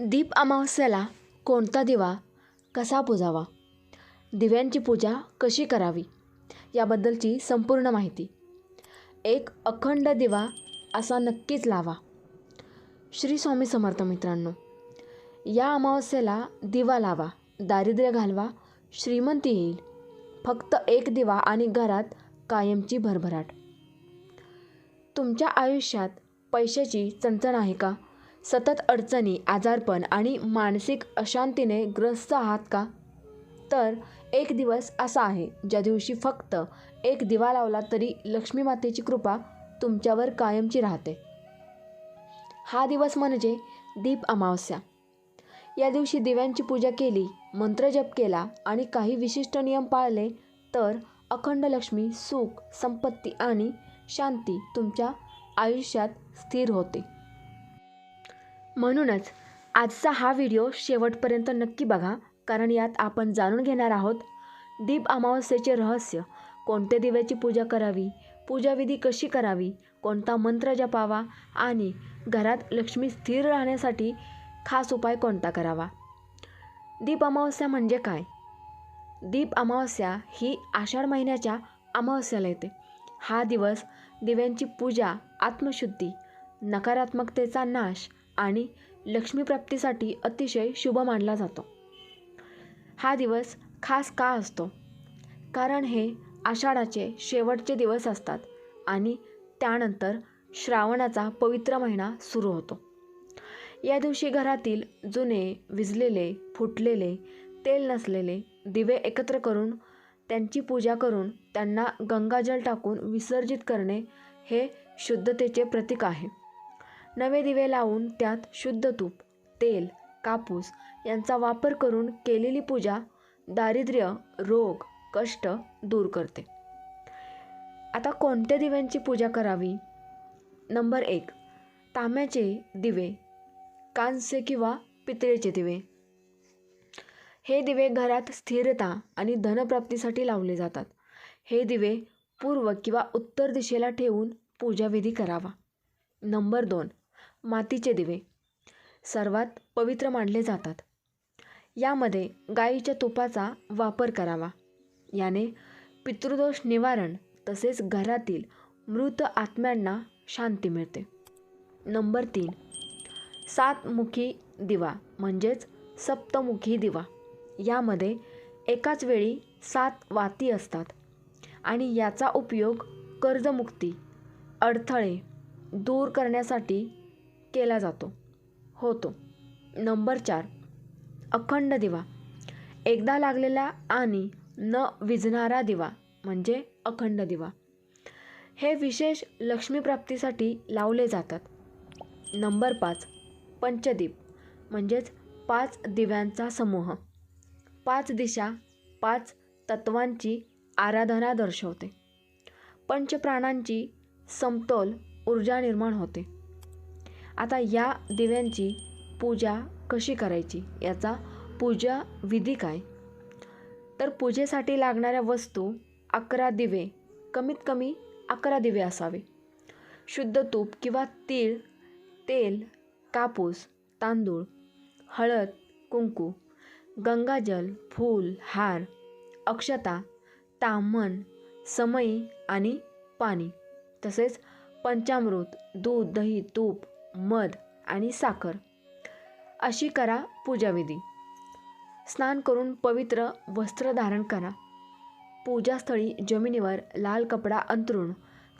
दीप अमावस्येला कोणता दिवा कसा पुजावा? दिव्यांची पूजा कशी करावी? याबद्दलची संपूर्ण माहिती. एक अखंड दिवा असा नक्कीच लावा. श्री स्वामी समर्थ मित्रांनो या अमावस्येला दिवा लावा दारिद्र्य घालवा श्रीमंती येईल. फक्त एक दिवा आणि घरात कायमची भरभराट. तुमच्या आयुष्यात पैशाची चणचण आहे का? सतत अडचणी आजारपण आणि मानसिक अशांतीने ग्रस्त आहात का? तर एक दिवस असा आहे ज्या दिवशी फक्त एक दिवा लावला तरी लक्ष्मी मातेची कृपा तुमच्यावर कायमची राहते. हा दिवस म्हणजे दीप अमावस्या. या दिवशी दिव्यांची पूजा केली मंत्रजप केला आणि काही विशिष्ट नियम पाळले तर अखंड लक्ष्मी सुख संपत्ती आणि शांती तुमच्या आयुष्यात स्थिर होते. म्हणूनच आजचा हा व्हिडिओ शेवटपर्यंत नक्की बघा कारण यात आपण जाणून घेणार आहोत दीप अमावस्येचे रहस्य. कोणत्या दिव्याची पूजा करावी? पूजाविधी कशी करावी? कोणता मंत्र जपावा? आणि घरात लक्ष्मी स्थिर राहण्यासाठी खास उपाय कोणता करावा? दीप अमावस्या म्हणजे काय? दीप अमावस्या ही आषाढ महिन्याच्या अमावस्याला येते. हा दिवस दिव्यांची पूजा आत्मशुद्धी नकारात्मकतेचा नाश आणि लक्ष्मीप्राप्तीसाठी अतिशय शुभ मानला जातो. हा दिवस खास का असतो? कारण हे आषाढाचे शेवटचे दिवस असतात आणि त्यानंतर श्रावणाचा पवित्र महिना सुरू होतो. या दिवशी घरातील जुने विजलेले फुटलेले तेल नसलेले दिवे एकत्र करून त्यांची पूजा करून त्यांना गंगाजल टाकून विसर्जित करणे हे शुद्धतेचे प्रतीक आहे. नवे दिवे लावून त्यात शुद्ध तूप तेल कापूस यांचा वापर करून केलेली पूजा दारिद्र्य रोग कष्ट दूर करते. आता कोणत्या दिव्यांची पूजा करावी? नंबर एक तांब्याचे दिवे कांस्य किंवा पितळेचे दिवे. हे दिवे घरात स्थिरता आणि धनप्राप्तीसाठी लावले जातात. हे दिवे पूर्व किंवा उत्तर दिशेला ठेवून पूजाविधी करावा. नंबर दोन मातीचे दिवे. सर्वात पवित्र मानले जातात. यामध्ये गाईच्या तुपाचा वापर करावा. याने पितृदोष निवारण तसेच घरातील मृत आत्म्यांना शांती मिळते. नंबर तीन. सातमुखी दिवा म्हणजेच सप्तमुखी दिवा. यामध्ये एकाच वेळी सात वाती असतात आणि याचा उपयोग कर्जमुक्ती अडथळे दूर करण्यासाठी केला जातो. होतो. नंबर चार. अखंड दिवा. एकदा लागलेला आणि न विझणारा दिवा म्हणजे अखंड दिवा. हे विशेष लक्ष्मीप्राप्तीसाठी लावले जातात. नंबर पाच. पंचदीप म्हणजेच पाच दिव्यांचा समूह. पाच दिशा पाच तत्वांची आराधना दर्शवते. पंचप्राणांची समतोल ऊर्जा निर्माण होते. आता या दिव्यांची पूजा कशी करायची? याचा पूजा विधी काय? तर पूजेसाठी लागणाऱ्या वस्तू अकरा दिवे. कमीत कमी अकरा दिवे असावे. शुद्ध तूप किंवा तीळ तेल कापूस तांदूळ हळद कुंकू गंगाजल फूल हार अक्षता तामन समई आणि पाणी. तसेच पंचामृत दूध दही तूप मध आणि साखर. अशी करा पूजाविधी. स्नान करून पवित्र वस्त्र धारण करा. पूजास्थळी जमिनीवर लाल कपडा अंतरून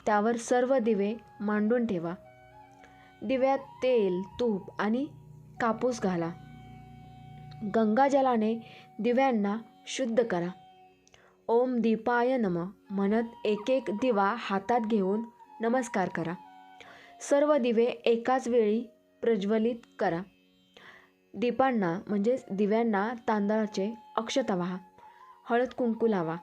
त्यावर सर्व दिवे मांडून ठेवा. दिव्यात तेल तूप आणि कापूस घाला. गंगाजलाने दिव्यांना शुद्ध करा. ओम दीपाय नम. म्हणत एक एक दिवा हातात घेऊन नमस्कार करा. सर्व दिवे एकाच वेळी प्रज्वलित करा. दीपांना म्हणजेच दिव्यांना तांदळाचे अक्षता व्हा. हळद कुंकू लावा.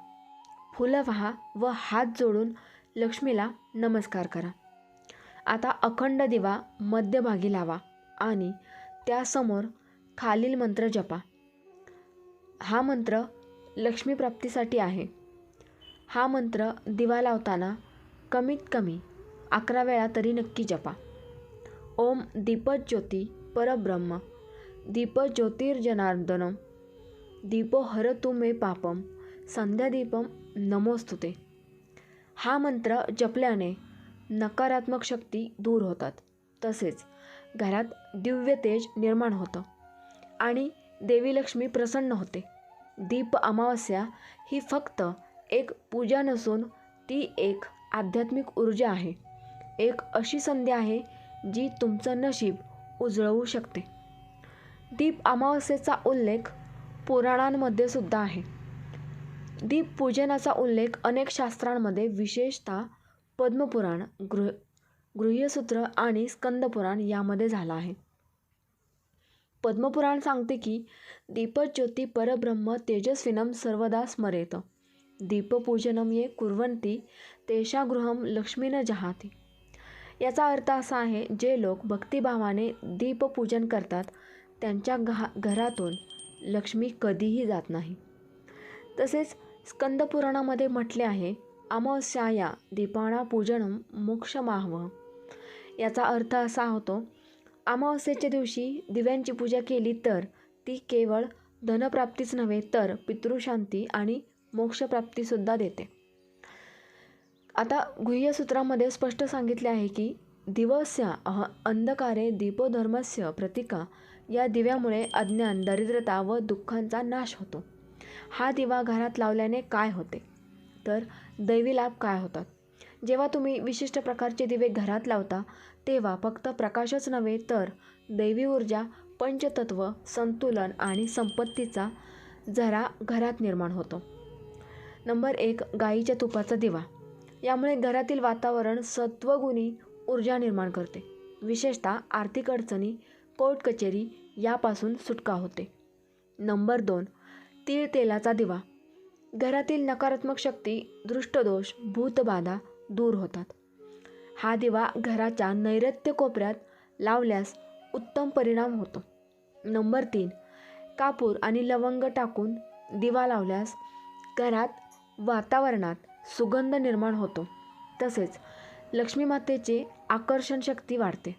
फुलं व्हा व हात जोडून लक्ष्मीला नमस्कार करा. आता अखंड दिवा मध्यभागी लावा आणि त्यासमोर खालील मंत्र जपा. हा मंत्र लक्ष्मीप्राप्तीसाठी आहे. हा मंत्र दिवा लावताना कमीत कमी अकरा वेळा तरी नक्की जपा. ओम दीपज्योती परब्रह्म. दीप ज्योतिर्जनार्दनम दीपो हर तुमे पापम. संध्यादीपम नमोस्तुते. हा मंत्र जपल्याने नकारात्मक शक्ती दूर होतात. तसेच घरात दिव्य तेज निर्माण होतं आणि देवी लक्ष्मी प्रसन्न होते. दीप अमावस्या ही फक्त एक पूजा नसून ती एक आध्यात्मिक ऊर्जा आहे. एक अशी संधी आहे जी तुमचं नशीब उजळवू शकते. दीप अमावस्येचा उल्लेख पुराणांमध्ये सुद्धा आहे. दीप पूजनाचा उल्लेख अनेक शास्त्रांमध्ये विशेषतः पद्मपुराण गृह गृह्यसूत्र आणि स्कंदपुराण यामध्ये झाला आहे. पद्मपुराण सांगते की दीपज्योती परब्रह्म तेजस्विनम सर्वदा स्मरेत. दीपपूजनम ये कुर्वन्ति तेषा गृहम लक्ष्मीनं जहाती. याचा अर्थ असा आहे जे लोक भक्तिभावाने दीपपूजन करतात त्यांच्या घा घरातून लक्ष्मी कधीही जात नाही. तसेच स्कंदपुराणामध्ये म्हटले आहे अमावस्याया दीपाणा पूजनम मोक्षमाहव. याचा अर्थ असा होतो अमावस्येच्या दिवशी दिव्यांची पूजा केली तर ती केवळ धनप्राप्तीच नव्हे तर पितृशांती आणि मोक्षप्राप्तीसुद्धा देते. आता गुह्यसूत्रामध्ये स्पष्ट सांगितले आहे की दिवस्य अह अंधकारे दीपोधर्मस्य प्रतिका या दिव्यामुळे अज्ञान दरिद्रता व दुःखांचा नाश होतो. हा दिवा घरात लावल्याने काय होते? तर दैवी लाभ काय होतात? जेव्हा तुम्ही विशिष्ट प्रकारचे दिवे घरात लावता तेव्हा फक्त प्रकाशच नव्हे तर दैवी ऊर्जा पंचतत्व संतुलन आणि संपत्तीचा जरा घरात निर्माण होतो. नंबर एक गाईच्या तुपाचा दिवा. यामुळे घरातील वातावरण सत्वगुणी ऊर्जा निर्माण करते. विशेषतः आर्थिक अडचणी कोर्ट कचेरी यापासून सुटका होते. नंबर दोन तीळ तेलाचा दिवा. घरातील नकारात्मक शक्ती दृष्टदोष भूतबाधा दूर होतात. हा दिवा घराच्या नैऋत्य कोपऱ्यात लावल्यास उत्तम परिणाम होतो. नंबर तीन कापूर आणि लवंग टाकून दिवा लावल्यास घरात वातावरणात सुगंध निर्माण होतो. तसेच लक्ष्मीमातेचे आकर्षण शक्ती वाढते.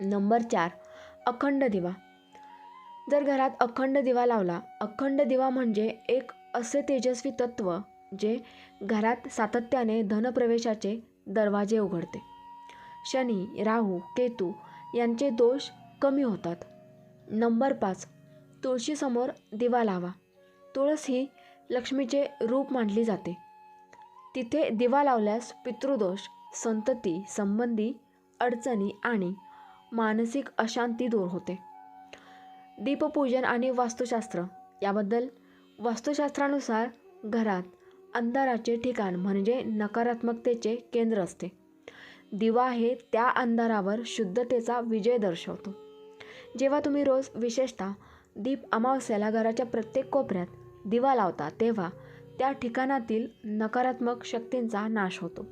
नंबर चार अखंड दिवा. जर घरात अखंड दिवा लावला अखंड दिवा म्हणजे एक असे तेजस्वी तत्व जे घरात सातत्याने धनप्रवेशाचे दरवाजे उघडते. शनी राहू केतू यांचे दोष कमी होतात. नंबर पाच तुळशीसमोर दिवा लावा. तुळस ही लक्ष्मीचे रूप मानली जाते. तिथे दिवा लावल्यास पितृदोष संतती संबंधी अडचणी आणि मानसिक अशांती दूर होते. दीपपूजन आणि वास्तुशास्त्र. याबद्दल वास्तुशास्त्रानुसार घरात अंधाराचे ठिकाण म्हणजे नकारात्मकतेचे केंद्र असते. दिवा हे त्या अंधारावर शुद्धतेचा विजय दर्शवतो. जेव्हा तुम्ही रोज विशेषतः दीप अमावस्याला घराच्या प्रत्येक कोपऱ्यात दिवा लावता तेव्हा त्या ठिकाणातील नकारात्मक शक्तींचा नाश होतो.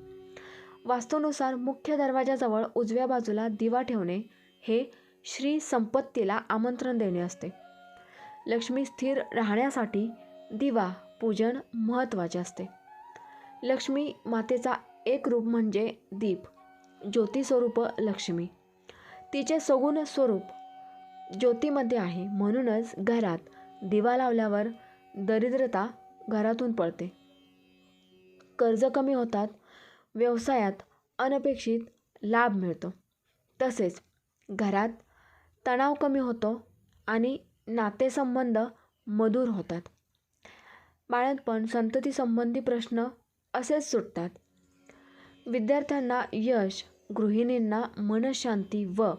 वास्तूनुसार मुख्य दरवाजाजवळ उजव्या बाजूला दिवा ठेवणे हे श्री संपत्तीला आमंत्रण देणे असते. लक्ष्मी स्थिर राहण्यासाठी दिवा पूजन महत्त्वाचे असते. लक्ष्मी मातेचा एक रूप म्हणजे दीप ज्योतिस्वरूप लक्ष्मी. तिचे सगुण स्वरूप ज्योतीमध्ये आहे म्हणूनच घरात दिवा लावल्यावर दरिद्रता घरातून पळते. कर्ज कमी होतात व्यवसायात अनपेक्षित लाभ मिळतो. तसेच घरात तणाव कमी होतो आणि नातेसंबंध मधुर होतात. बाळंतपण संततीसंबंधी प्रश्न असेच सुटतात. विद्यार्थ्यांना यश गृहिणींना मनशांती व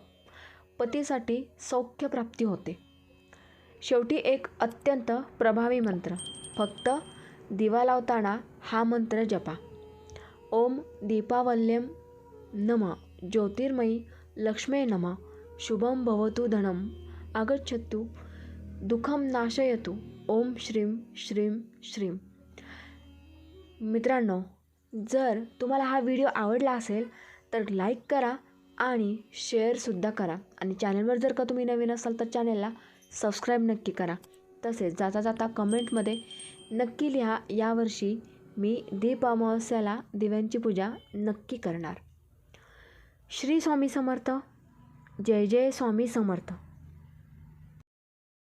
पतीसाठी सौख्यप्राप्ती होते. शेवटी एक अत्यंत प्रभावी मंत्र. फक्त दिवा लावताना हा मंत्र जपा. ओम दीपावल्यम नम. ज्योतिर्मयी लक्ष्मे नम. शुभम भवतु धनम आगच्छतु. दुःखम नाशयतु. ओम श्रीम श्रीम श्रीम मित्रांनो जर तुम्हाला हा व्हिडिओ आवडला असेल तर लाईक करा आणि शेअरसुद्धा करा. आणि चॅनलवर जर का तुम्ही नवीन असाल तर चॅनलला सबस्क्राईब नक्की करा. तसेच जाता जाता कमेंटमध्ये नक्की लिहा. यावर्षी मी दीप अमावस्याला दिव्यांची पूजा नक्की करणार. श्री स्वामी समर्थ. जय जय स्वामी समर्थ.